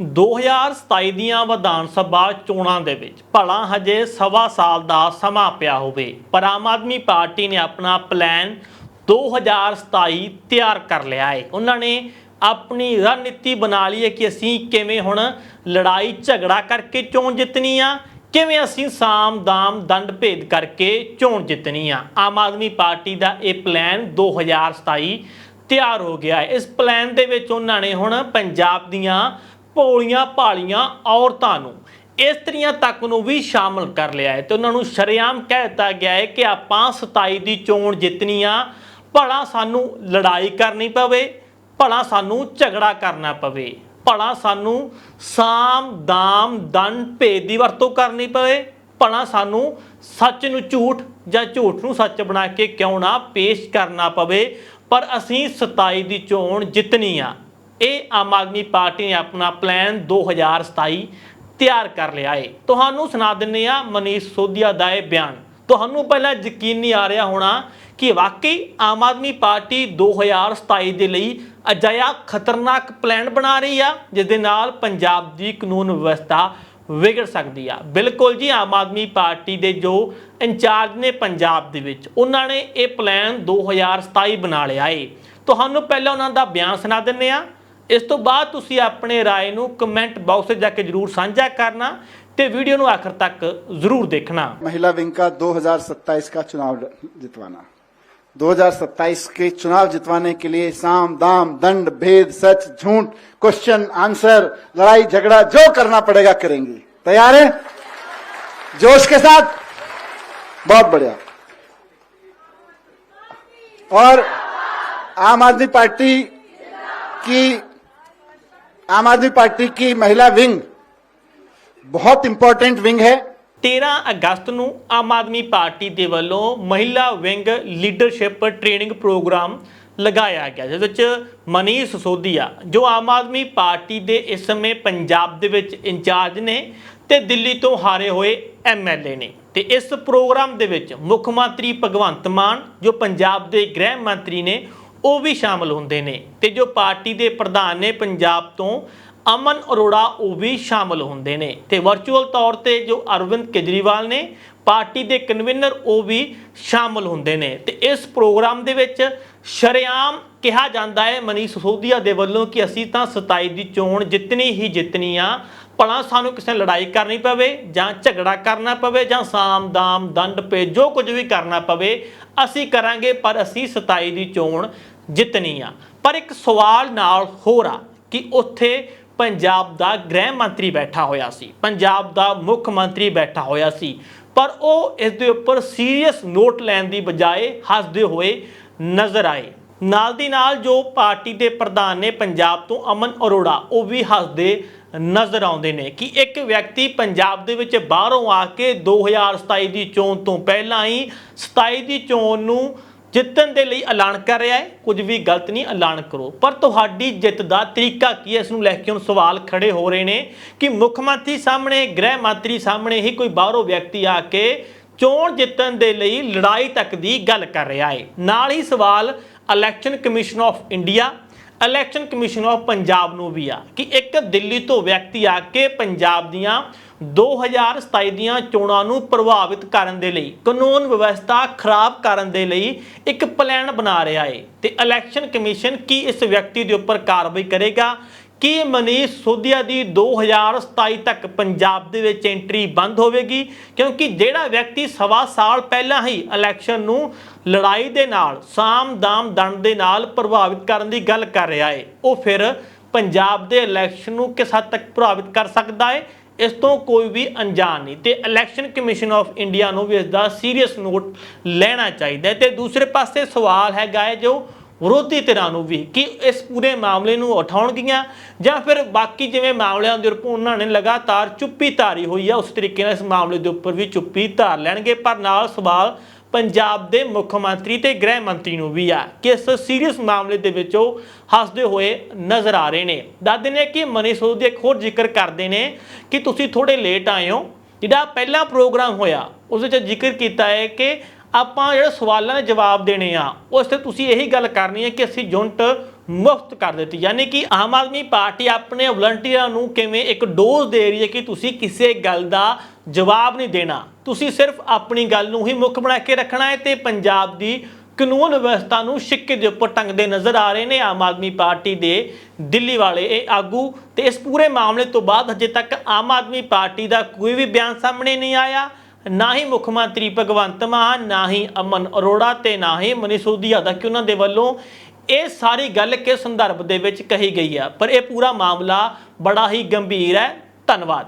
2027 ਦੀਆਂ ਵਿਧਾਨ ਸਭਾ ਚੋਣਾਂ ਦੇ ਵਿੱਚ ਭਲਾ ਹਜੇ ਸਵਾ ਸਾਲ ਦਾ ਸਮਾਂ ਪਿਆ ਹੋਵੇ, ਪਰ ਆਮ ਆਦਮੀ ਪਾਰਟੀ ਨੇ ਆਪਣਾ ਪਲਾਨ 2027 ਤਿਆਰ ਕਰ ਲਿਆ ਹੈ। ਉਹਨਾਂ ਨੇ ਆਪਣੀ ਰਣਨੀਤੀ ਬਣਾ ਲਈ ਹੈ ਕਿ ਅਸੀਂ ਕਿਵੇਂ ਹੁਣ ਲੜਾਈ ਝਗੜਾ ਕਰਕੇ ਚੋਣ ਜਿੱਤਣੀ ਆ, ਕਿਵੇਂ ਅਸੀਂ ਸਾਮ ਦਾਮ ਦੰਡ ਭੇਦ ਕਰਕੇ ਚੋਣ ਜਿੱਤਣੀ ਆ। ਆਮ ਆਦਮੀ ਪਾਰਟੀ ਦਾ ਇਹ ਪਲਾਨ 2027 ਤਿਆਰ ਹੋ ਗਿਆ ਹੈ। ਇਸ ਪਲਾਨ ਦੇ ਵਿੱਚ ਉਹਨਾਂ ਨੇ ਹੁਣ ਪੰਜਾਬ ਦੀਆਂ ਭੋਲੀਆਂ ਭਾਲੀਆਂ ਔਰਤਾਂ ਨੂੰ ਇਸਤਰੀਆਂ ਤੱਕ ਨੂੰ ਵੀ ਸ਼ਾਮਲ ਕਰ ਲਿਆ ਹੈ ਤੇ ਉਹਨਾਂ ਨੂੰ ਸ਼ਰੇਆਮ ਕਹਿ ਦਿੱਤਾ ਗਿਆ ਹੈ ਕਿ ਆਪਾਂ 27 ਦੀ ਚੋਣ ਜਿੱਤਣੀ ਆ, ਭਲਾ ਸਾਨੂੰ ਲੜਾਈ ਕਰਨੀ ਪਵੇ, ਭਲਾ ਸਾਨੂੰ ਝਗੜਾ ਕਰਨਾ ਪਵੇ, ਭਲਾ ਸਾਨੂੰ ਸਾਮ ਦਾਮ ਦਨ ਭੇਦ ਦੀ ਵਰਤੋਂ ਕਰਨੀ ਪਵੇ, ਭਲਾ ਸਾਨੂੰ ਸੱਚ ਨੂੰ ਝੂਠ ਜਾਂ ਝੂਠ ਨੂੰ ਸੱਚ ਬਣਾ ਕੇ ਕਿਉਂ ਨਾ ਪੇਸ਼ ਕਰਨਾ ਪਵੇ, ਪਰ ਅਸੀਂ 27 ਦੀ ਚੋਣ ਜਿੱਤਣੀ ਆ। ਇਹ ਆਮ ਆਦਮੀ ਪਾਰਟੀ ਨੇ ਆਪਣਾ ਪਲਾਨ 2027 ਤਿਆਰ ਕਰ ਲਿਆ ਏ। ਤੁਹਾਨੂੰ ਸੁਣਾ ਦਿੰਨੇ ਆ ਮਨੀਸ਼ ਸੋਧੀਆ ਦਾ ਇਹ ਬਿਆਨ। ਤੁਹਾਨੂੰ ਪਹਿਲਾਂ ਯਕੀਨ ਨਹੀਂ ਆ ਰਿਹਾ ਹੋਣਾ ਕਿ ਵਾਕਈ ਆਮ ਆਦਮੀ ਪਾਰਟੀ 2027 ਦੇ ਲਈ ਅਜਿਹਾ ਖਤਰਨਾਕ ਪਲਾਨ ਬਣਾ ਰਹੀ ਆ ਜਿਸ ਦੇ ਨਾਲ ਪੰਜਾਬ ਦੀ ਕਾਨੂੰਨ ਵਿਵਸਥਾ ਵਿਗੜ ਸਕਦੀ ਆ। ਬਿਲਕੁਲ ਜੀ, ਆਮ ਆਦਮੀ ਪਾਰਟੀ ਦੇ ਜੋ ਇੰਚਾਰਜ ਨੇ ਪੰਜਾਬ ਦੇ ਵਿੱਚ, ਉਹਨਾਂ ਨੇ ਇਹ ਪਲਾਨ 2027 ਬਣਾ ਲਿਆ ਏ। ਤੁਹਾਨੂੰ ਪਹਿਲਾਂ ਉਹਨਾਂ ਦਾ ਬਿਆਨ ਸੁਣਾ ਦਿੰਨੇ ਆ ਇਸ ਤੋਂ ਬਾਅਦ ਤੁਸੀਂ ਆਪਣੇ رائے ਨੂੰ ਕਮੈਂਟ ਬਾਕਸ ਵਿੱਚ ਜਾ ਕੇ ਜਰੂਰ ਸਾਂਝਾ ਕਰਨਾ ਤੇ ਵੀਡੀਓ ਨੂੰ ਆਖਰ ਤੱਕ ਜ਼ਰੂਰ ਦੇਖਣਾ महिला विंग का 2027 का चुनाव जितवाना 2027 के चुनाव जितवाने के लिए साम दाम दंड भेद सच झूठ क्वेश्चन आंसर लड़ाई झगड़ा जो करना पड़ेगा करेंगे तैयार है जोश के साथ बहुत बढ़िया और आम आदमी पार्टी की आम आदमी पार्टी की महिला विंग बहुत इंपॉर्टेंट विंग है 13 ਅਗਸਤ ਨੂੰ ਆਮ ਆਦਮੀ ਪਾਰਟੀ ਦੇ ਵੱਲੋਂ ਮਹਿਲਾ ਵਿੰਗ ਲੀਡਰਸ਼ਿਪ ਟ੍ਰੇਨਿੰਗ ਪ੍ਰੋਗਰਾਮ ਲਗਾਇਆ ਗਿਆ ਜਿਸ ਵਿੱਚ ਮਨੀਸ਼ ਸੋਧੀਆ ਜੋ ਆਮ ਆਦਮੀ ਪਾਰਟੀ ਦੇ ਇਸ ਸਮੇਂ ਪੰਜਾਬ ਦੇ ਵਿੱਚ ਇੰਚਾਰਜ ਨੇ ਤੇ ਦਿੱਲੀ ਤੋਂ ਹਾਰੇ ਹੋਏ ਐਮਐਲਏ ਨੇ ਤੇ ਇਸ ਪ੍ਰੋਗਰਾਮ ਦੇ ਵਿੱਚ ਮੁੱਖ ਮੰਤਰੀ ਭਗਵੰਤ ਮਾਨ ਜੋ ਪੰਜਾਬ ਦੇ ਗ੍ਰਹਿ ਮੰਤਰੀ ਨੇ ਉਹ ਵੀ ਸ਼ਾਮਲ ਹੁੰਦੇ ਨੇ ਤੇ ਜੋ ਪਾਰਟੀ ਦੇ ਪ੍ਰਧਾਨ ਨੇ ਪੰਜਾਬ ਤੋਂ, ਅਮਨ ਅਰੋੜਾ ਉਹ ਵੀ ਸ਼ਾਮਲ ਹੁੰਦੇ ਨੇ। ਤੇ ਵਰਚੁਅਲ ਤੌਰ ਤੇ ਜੋ ਅਰਵਿੰਦ ਕੇਜਰੀਵਾਲ ਨੇ, ਪਾਰਟੀ ਦੇ ਕਨਵੀਨਰ ਉਹ ਵੀ ਸ਼ਾਮਲ ਹੁੰਦੇ ਨੇ। ਤੇ ਇਸ ਪ੍ਰੋਗਰਾਮ ਦੇ ਵਿੱਚ ਸ਼ਰੇਆਮ ਕਿਹਾ ਜਾਂਦਾ ਹੈ ਮਨੀਸ਼ ਸੋਧੀਆ ਦੇ ਵੱਲੋਂ ਕਿ ਅਸੀਂ ਤਾਂ 27 ਦੀ ਚੋਣ ਜਿੱਤਣੀ ਹੀ ਜਿੱਤਣੀ ਆ, ਭਲਾ ਸਾਨੂੰ ਕਿਸੇ ਲੜਾਈ ਕਰਨੀ ਪਵੇ ਜਾਂ ਝਗੜਾ ਕਰਨਾ ਪਵੇ ਜਾਂ ਸਾਮ ਦਾਮ ਦੰਡ ਪੇ ਜੋ ਕੁਝ ਵੀ ਕਰਨਾ ਪਵੇ, ਅਸੀਂ ਕਰਾਂਗੇ ਪਰ ਅਸੀਂ 27 ਦੀ ਚੋਣ ਜਿੱਤਣੀ ਆ। ਪਰ ਇੱਕ ਸਵਾਲ ਨਾਲ ਹੋਰ ਆ ਕਿ ਉੱਥੇ ਪੰਜਾਬ ਦਾ ਗ੍ਰਹਿ ਮੰਤਰੀ ਬੈਠਾ ਹੋਇਆ ਸੀ, ਪੰਜਾਬ ਦਾ ਮੁੱਖ ਮੰਤਰੀ ਬੈਠਾ ਹੋਇਆ ਸੀ। ਪਰ ਉਹ ਇਸ ਦੇ ਉੱਪਰ ਸੀਰੀਅਸ ਨੋਟ ਲੈਣ ਦੀ ਬਜਾਏ ਹੱਸਦੇ ਹੋਏ ਨਜ਼ਰ ਆਏ। ਨਾਲ ਦੀ ਨਾਲ ਜੋ ਪਾਰਟੀ ਦੇ ਪ੍ਰਧਾਨ ਨੇ ਪੰਜਾਬ ਤੋਂ ਅਮਨ ਅਰੋੜਾ, ਉਹ ਵੀ ਹੱਸਦੇ ਨਜ਼ਰ ਆਉਂਦੇ ਨੇ ਕਿ ਇੱਕ ਵਿਅਕਤੀ ਪੰਜਾਬ ਦੇ ਵਿੱਚ ਬਾਹਰੋਂ ਆ ਕੇ 2027 ਦੀ ਚੋਣ ਤੋਂ ਪਹਿਲਾਂ ਹੀ 27 ਦੀ ਚੋਣ ਨੂੰ ਜਿੱਤਣ ਦੇ ਲਈ ਐਲਾਨ ਕਰ ਰਿਹਾ ਹੈ। ਕੁਝ ਵੀ ਗਲਤ ਨਹੀਂ, ਐਲਾਨ ਕਰੋ। ਪਰ ਤੁਹਾਡੀ ਜਿੱਤ ਦਾ ਤਰੀਕਾ ਕੀ ਹੈ? ਇਸ ਨੂੰ ਲੈ ਕੇ ਹੁਣ ਸਵਾਲ ਖੜੇ ਹੋ ਰਹੇ ਨੇ ਕਿ ਮੁੱਖ ਮੰਤਰੀ ਸਾਹਮਣੇ, ਗ੍ਰਹਿ ਮੰਤਰੀ ਸਾਹਮਣੇ ਹੀ ਕੋਈ ਬਾਹਰੋਂ ਵਿਅਕਤੀ ਆ ਕੇ ਚੋਣ ਜਿੱਤਣ ਦੇ ਲਈ ਲੜਾਈ ਤੱਕ ਦੀ ਗੱਲ ਕਰ ਰਿਹਾ ਹੈ। ਨਾਲ ਹੀ ਸਵਾਲ, election commission of India election commission of Punjab ਨੂੰ ਵੀ ਆ ਕਿ ਇੱਕ ਦਿੱਲੀ ਤੋਂ ਵਿਅਕਤੀ ਆ ਕੇ ਪੰਜਾਬ ਦੀਆਂ 2027 ਦੀਆਂ ਚੋਣਾਂ ਨੂੰ ਪ੍ਰਭਾਵਿਤ ਕਰਨ ਦੇ ਲਈ, ਕਾਨੂੰਨ ਵਿਵਸਥਾ ਖਰਾਬ ਕਰਨ ਦੇ ਲਈ ਇੱਕ ਪਲਾਨ ਬਣਾ ਰਿਹਾ ਏ। ਤੇ ਇਲੈਕਸ਼ਨ ਕਮਿਸ਼ਨ ਕੀ ਇਸ ਵਿਅਕਤੀ ਦੇ ਉੱਪਰ ਕਾਰਵਾਈ ਕਰੇਗਾ? ਕੀ ਮਨੀਸ਼ ਸੋਧੀਆ ਦੀ 2027 ਤੱਕ ਪੰਜਾਬ ਦੇ ਵਿੱਚ ਐਂਟਰੀ ਬੰਦ ਹੋਵੇਗੀ? ਕਿਉਂਕਿ ਜਿਹੜਾ ਵਿਅਕਤੀ ਸਵਾ ਸਾਲ ਪਹਿਲਾਂ ਹੀ ਇਲੈਕਸ਼ਨ ਨੂੰ ਲੜਾਈ ਦੇ ਨਾਲ ਸਾਮ ਦਾਮ ਦੰਡ ਦੇ ਨਾਲ ਪ੍ਰਭਾਵਿਤ ਕਰਨ ਦੀ ਗੱਲ ਕਰ ਰਿਹਾ ਹੈ, ਉਹ ਫਿਰ ਪੰਜਾਬ ਦੇ ਇਲੈਕਸ਼ਨ ਨੂੰ ਕਿਸ ਹੱਦ ਤੱਕ ਪ੍ਰਭਾਵਿਤ ਕਰ ਸਕਦਾ ਹੈ? ਇਸ ਤੋਂ ਕੋਈ ਵੀ ਅਣਜਾਣ ਨਹੀਂ। ਤੇ ਇਲੈਕਸ਼ਨ ਕਮਿਸ਼ਨ ਆਫ ਇੰਡੀਆ ਨੂੰ ਵੀ ਇਸ ਦਾ ਸੀਰੀਅਸ ਨੋਟ ਲੈਣਾ ਚਾਹੀਦਾ ਹੈ। ਤੇ ਦੂਸਰੇ ਪਾਸੇ ਸਵਾਲ ਹੈਗਾ ਹੈ ਜੋ ਵਿਰੋਧੀ ਧਿਰਾਂ ਨੂੰ ਵੀ ਕਿ ਇਸ ਪੂਰੇ ਮਾਮਲੇ ਨੂੰ ਉਠਾਉਣਗੀਆਂ ਜਾਂ ਫਿਰ ਬਾਕੀ ਜਿਵੇਂ ਮਾਮਲਿਆਂ ਦੇ ਉੱਪਰ ਉਹਨਾਂ ਨੇ ਲਗਾਤਾਰ ਚੁੱਪੀ ਧਾਰੀ ਹੋਈ ਆ, ਉਸ ਤਰੀਕੇ ਨਾਲ ਇਸ ਮਾਮਲੇ ਦੇ ਉੱਪਰ ਵੀ ਚੁੱਪੀ ਧਾਰ ਲੈਣਗੇ। ਪਰ ਨਾਲ ਸਵਾਲ ਪੰਜਾਬ ਦੇ ਮੁੱਖ ਮੰਤਰੀ ਤੇ ਗ੍ਰਹਿ ਮੰਤਰੀ ਨੂੰ ਵੀ ਆ ਕਿ ਇਸ ਸੀਰੀਅਸ ਮਾਮਲੇ ਦੇ ਵਿੱਚ ਉਹ ਹੱਸਦੇ ਹੋਏ ਨਜ਼ਰ ਆ ਰਹੇ ਨੇ। ਦੱਸਦੇ ਨੇ ਕਿ ਮਨੀ ਸੋਧੀ ਇੱਕ ਹੋਰ ਜ਼ਿਕਰ ਕਰਦੇ ਨੇ ਕਿ ਤੁਸੀਂ ਥੋੜੇ ਲੇਟ ਆਏ ਹੋ। ਜਿਹੜਾ ਪਹਿਲਾ ਪ੍ਰੋਗਰਾਮ ਹੋਇਆ, ਉਸ ਵਿੱਚ ਜ਼ਿਕਰ ਕੀਤਾ ਹੈ ਕਿ ਆਪਾਂ ਜਿਹੜੇ ਸਵਾਲਾਂ ਦੇ ਜਵਾਬ ਦੇਣੇ ਆ, ਉਸ ਤੇ ਤੁਸੀਂ ਇਹੀ ਗੱਲ ਕਰਨੀ ਹੈ ਕਿ ਅਸੀਂ ਯੂਨਿਟ ਮੁਫਤ ਕਰ ਦਿੱਤੀ। ਯਾਨੀ ਕਿ ਆਮ ਆਦਮੀ ਪਾਰਟੀ ਆਪਣੇ ਵਲੰਟੀਅਰਾਂ ਨੂੰ ਕਿਵੇਂ ਇੱਕ ਡੋਜ਼ ਦੇ ਰਹੀ ਹੈ ਕਿ ਤੁਸੀਂ ਕਿਸੇ ਗੱਲ ਦਾ ਜਵਾਬ ਨਹੀਂ ਦੇਣਾ। ਤੁਸੀਂ ਸਿਰਫ ਆਪਣੀ ਗੱਲ ਨੂੰ ਹੀ ਮੁੱਖ ਬਣਾ ਕੇ ਰੱਖਣਾ ਹੈ ਤੇ ਪੰਜਾਬ ਦੀ ਕਾਨੂੰਨ ਵਿਵਸਥਾ ਨੂੰ ਸਿੱਕੇ ਦੇ ਉੱਪਰ ਟੰਗਦੇ ਨਜ਼ਰ ਆ ਰਹੇ ਨੇ ਆਮ ਆਦਮੀ ਪਾਰਟੀ ਦੇ ਦਿੱਲੀ ਵਾਲੇ ਇਹ ਆਗੂ। ਤੇ ਇਸ ਪੂਰੇ ਮਾਮਲੇ ਤੋਂ ਬਾਅਦ ਹਜੇ ਤੱਕ ਆਮ ਆਦਮੀ ਪਾਰਟੀ ਦਾ ਕੋਈ ਵੀ ਬਿਆਨ ਸਾਹਮਣੇ ਨਹੀਂ ਆਇਆ। ਨਾ ਹੀ ਮੁੱਖ ਮੰਤਰੀ ਭਗਵੰਤ ਮਾਨ ਨਾ ਹੀ ਅਮਨ ਅਰੋੜਾ ਤੇ ਨਾ ਹੀ ਮਨੀਸ਼ ਸਿਸੋਦੀਆ ਦਾ ਕਿ ਉਹਨਾਂ ਦੇ ਵੱਲੋਂ ਇਹ ਸਾਰੀ ਗੱਲ ਕਿਸ ਸੰਦਰਭ ਦੇ ਵਿੱਚ ਕਹੀ ਗਈ ਆ ਪਰ ਇਹ ਪੂਰਾ ਮਾਮਲਾ ਬੜਾ ਹੀ ਗੰਭੀਰ ਹੈ। ਧੰਨਵਾਦ।